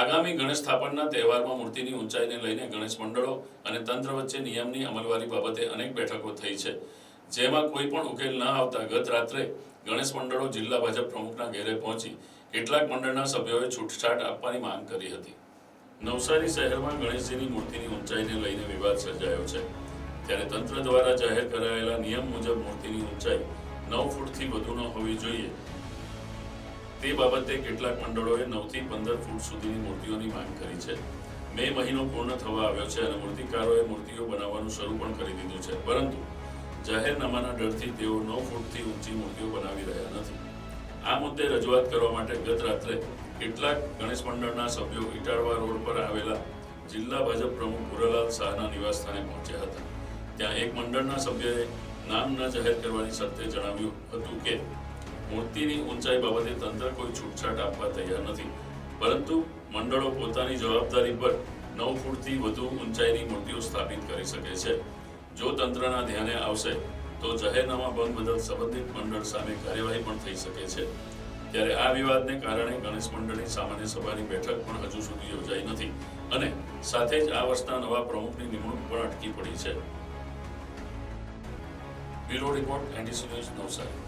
આગામી ગણેશ સ્થાપનના તહેવારમાં મૂર્તિની ઊંચાઈને લઈને ગણેશ મંડળો અને તંત્ર વચ્ચે નિયમની અમલવારી બાબતે અનેક બેઠકો થઈ છે. જેમાં કોઈ પણ ઉકેલ ન આવતા ગત રાત્રે ગણેશ મંડળો જિલ્લા ભાજપ પ્રમુખના ઘેરે પહોંચી કેટલાક મંડળના સભ્યોએ છૂટછાટ આપવાની માંગ કરી હતી. નવસારી શહેરમાં ગણેશજીની મૂર્તિની ઊંચાઈને લઈને વિવાદ સર્જાયો છે. ત્યારે તંત્ર દ્વારા જાહેર કરાયેલા નિયમ મુજબ મૂર્તિની ઊંચાઈ નવ ફૂટથી વધુ ન હોવી જોઈએ. તે બાબતે કેટલાક મંડળોએ નવથી પંદર ફૂટ સુધીની મૂર્તિઓની માંગ કરી છે. મે મહિનો પૂર્ણ થવા આવ્યો છે અને મૂર્તિકારોએ મૂર્તિઓ બનાવવાનું શરૂ પણ કરી દીધું છે. પરંતુ જાહેરનામાના ડરથી તેઓ નવ ફૂટથી ઊંચી મૂર્તિઓ બનાવી રહ્યા નથી. આ મુદ્દે રજૂઆત કરવા માટે ગત રાત્રે કેટલાક ગણેશ મંડળના સભ્યો ઇટાળવા રોડ પર આવેલા જિલ્લા ભાજપ પ્રમુખ ભુરાલાલ શાહના નિવાસસ્થાને પહોંચ્યા હતા. ત્યાં એક મંડળના સભ્યએ નામ ન જાહેર કરવાની શરતે જણાવ્યું હતું કે મૂર્તિની ઊંચાઈ બાબતે તંત્ર કોઈ છૂટછાટ આપવા તૈયાર નથી. પરંતુ મંડળો પોતાની જવાબદારી પર નવ ફૂટથી વધુ ઊંચાઈની મૂર્તિઓ સ્થાપિત કરી શકે છે. જો તંત્રના ધ્યાને આવશે, તો જાહેરનામા ભંગ બદલ સંબંધિત મંડળ સામે કાર્યવાહી પણ થઈ શકે છે. ત્યારે આ વિવાદને કારણે ગણેશ મંડળની સામાન્ય સભાની બેઠક પણ હજુ સુધી યોજાઈ નથી અને સાથે જ આ વર્ષના નવા પ્રમુખની નિમણૂક પણ અટકી પડી છે. Bureau report, NDC news Navsari.